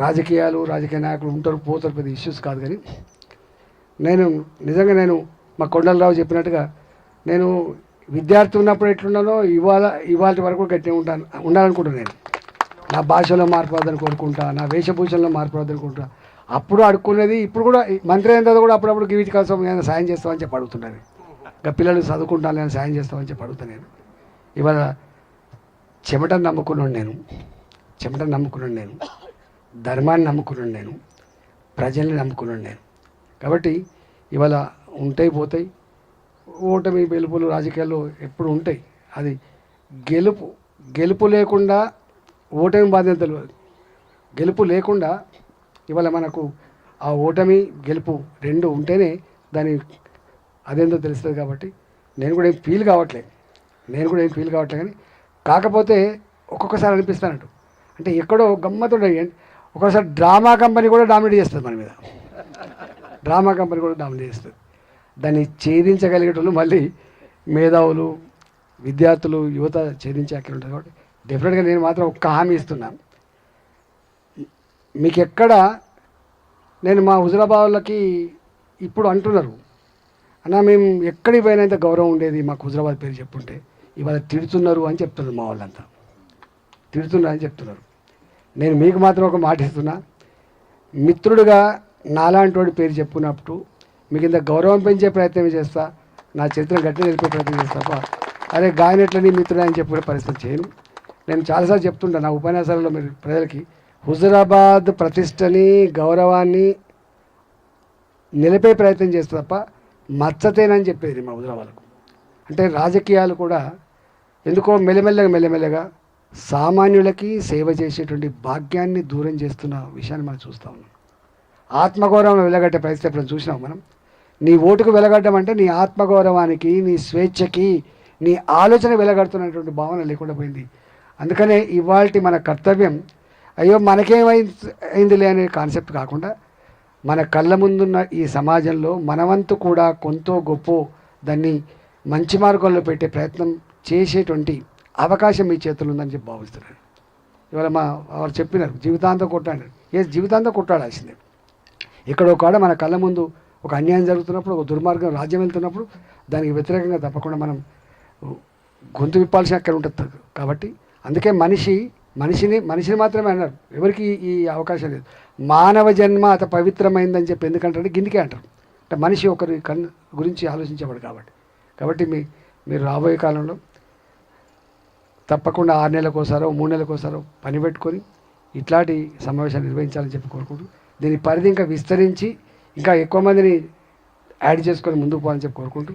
రాజకీయాలు రాజకీయ నాయకులు ఉంటారు పోతారు పెద్ద ఇష్యూస్ కాదు కానీ నేను నిజంగా నేను మా కొండలరావు చెప్పినట్టుగా నేను విద్యార్థి ఉన్నప్పుడు ఎట్లున్నానో ఇవాళ ఇవాళ వరకు గట్టిగా ఉంటాను ఉండాలనుకుంటున్నాను నేను. నా భాషలో మార్పు రాదని కోరుకుంటా నా వేషభూషణలో మార్పు రాదని కోరుకుంటా. అప్పుడు అడుక్కునేది ఇప్పుడు కూడా మంత్రి అయిన తర్వాత కూడా అప్పుడప్పుడు వీటి కోసం నేను సాయం చేస్తామని చెప్పి అడుగుతున్నాను ఇంకా పిల్లలు చదువుకుంటాను నేను సాయం చేస్తామని చెప్పి అడుగుతాను నేను. ఇవాళ చెమటను నమ్ముకున్నాను నేను. చెమటను నమ్ముకున్నాను నేను. ధర్మాన్ని నమ్ముకున్నాను నేను ప్రజల్ని నమ్ముకున్నాను నేను. కాబట్టి ఇవాళ ఉంటాయి పోతాయి ఓటమి గెలుపులు రాజకీయాల్లో ఎప్పుడు ఉంటాయి. అది గెలుపు గెలుపు లేకుండా ఓటమి బాధ్యతలు గెలుపు లేకుండా ఇవాళ మనకు ఆ ఓటమి గెలుపు రెండు ఉంటేనే దాని అదేందో తెలుస్తుంది కాబట్టి నేను కూడా ఏం ఫీల్ కావట్లే. నేను కూడా ఏం ఫీల్ కావట్లే కానీ కాకపోతే ఒక్కొక్కసారి అనిపిస్తానట్టు అంటే ఎక్కడో గమ్మతుండే ఒకసారి డ్రామా కంపెనీ కూడా డామినేట్ చేస్తుంది మన మీద. డ్రామా కంపెనీ కూడా డామినేట్ చేస్తుంది. దాన్ని ఛేదించగలిగేటోళ్ళు మళ్ళీ మేధావులు విద్యార్థులు యువత ఛేదించే అక్కడ ఉంటుంది కాబట్టి డెఫినెట్గా నేను మాత్రం ఒక్క హామీ ఇస్తున్నాను మీకు ఎక్కడ నేను మా హుజరాబాద్లకి ఇప్పుడు అంటున్నారు. అన్న మేము ఎక్కడికి పోయినంత గౌరవం ఉండేది మాకు హుజరాబాద్ పేరు చెప్పుంటే. ఇవాళ తిడుతున్నారు అని చెప్తున్నారు మా వాళ్ళంతా. తిడుతున్నారు అని చెప్తున్నారు. నేను మీకు మాత్రం ఒక మాట ఇస్తున్నా. మిత్రుడుగా నాలాంటి వాడి పేరు చెప్పుకున్నప్పుడు మీకు ఇంత గౌరవం పెంచే ప్రయత్నం చేస్తా నా చరిత్ర గట్టి తెలిపే ప్రయత్నం చేస్తా అదే అరే గాయనట్లని మిత్రుడు అని చెప్పుకునే పరిస్థితి చేయను. నేను చాలాసార్లు చెప్తుంటా నా ఉపన్యాసాలలో మీరు ప్రజలకి హుజరాబాద్ ప్రతిష్టని గౌరవాన్ని నిలిపే ప్రయత్నం చేస్తా తప్ప మచ్చతేనని చెప్పేది మా హుజరాబాద్కు. అంటే రాజకీయాలు కూడా ఎందుకో మెల్లమెల్లగా మెల్లమెల్లగా సామాన్యులకి సేవ చేసేటువంటి భాగ్యాన్ని దూరం చేస్తున్న విషయాన్ని మనం చూస్తూ ఉన్నాం. ఆత్మగౌరవం వెలగట్టే పరిస్థితి ఇప్పుడు చూసినాం మనం? నీ ఓటుకు వెలగడ్డం అంటే నీ ఆత్మగౌరవానికి నీ స్వేచ్ఛకి నీ ఆలోచన వెలగడుతున్నటువంటి భావన లేకుండా పోయింది. అందుకనే ఇవాళ మన కర్తవ్యం అయ్యో మనకేమైంది అయిందిలే అనే కాన్సెప్ట్ కాకుండా మన కళ్ళ ముందున్న ఈ సమాజంలో మనవంతు కూడా కొంత గొప్ప దాన్ని మంచి మార్గంలో పెట్టే ప్రయత్నం చేసేటువంటి అవకాశం మీ చేతుల్లో ఉందని చెప్పి భావిస్తున్నాడు. ఇవాళ మా వారు చెప్పినారు జీవితాంతం కొట్టాడు. ఏ జీవితాంతం కొట్టాడాల్సిందే ఇక్కడ ఒక కాడ మన కళ్ళ ముందు ఒక అన్యాయం జరుగుతున్నప్పుడు ఒక దుర్మార్గం రాజ్యం వెళ్తున్నప్పుడు దానికి వ్యతిరేకంగా తప్పకుండా మనం గొంతు విప్పాల్సిన అక్కడ ఉంటుంది కాబట్టి అందుకే మనిషి మనిషిని మనిషిని మాత్రమే అన్నారు. ఎవరికి ఈ అవకాశం లేదు. మానవ జన్మ అత పవిత్రమైందని చెప్పి ఎందుకంటారు గిందికే అంటారు. అంటే మనిషి ఒకరి కన్ను గురించి ఆలోచించేవాడు కాబట్టి. కాబట్టి మీ మీరు రాబోయే కాలంలో తప్పకుండా ఆరు నెలలకోసారో మూడు నెలలకోసారో పని పెట్టుకొని ఇట్లాంటి సమావేశాలు నిర్వహించాలని చెప్పి కోరుకుంటూ దీని పరిధి ఇంకా విస్తరించి ఇంకా ఎక్కువ మందిని యాడ్ చేసుకొని ముందుకు పోవాలని చెప్పి కోరుకుంటూ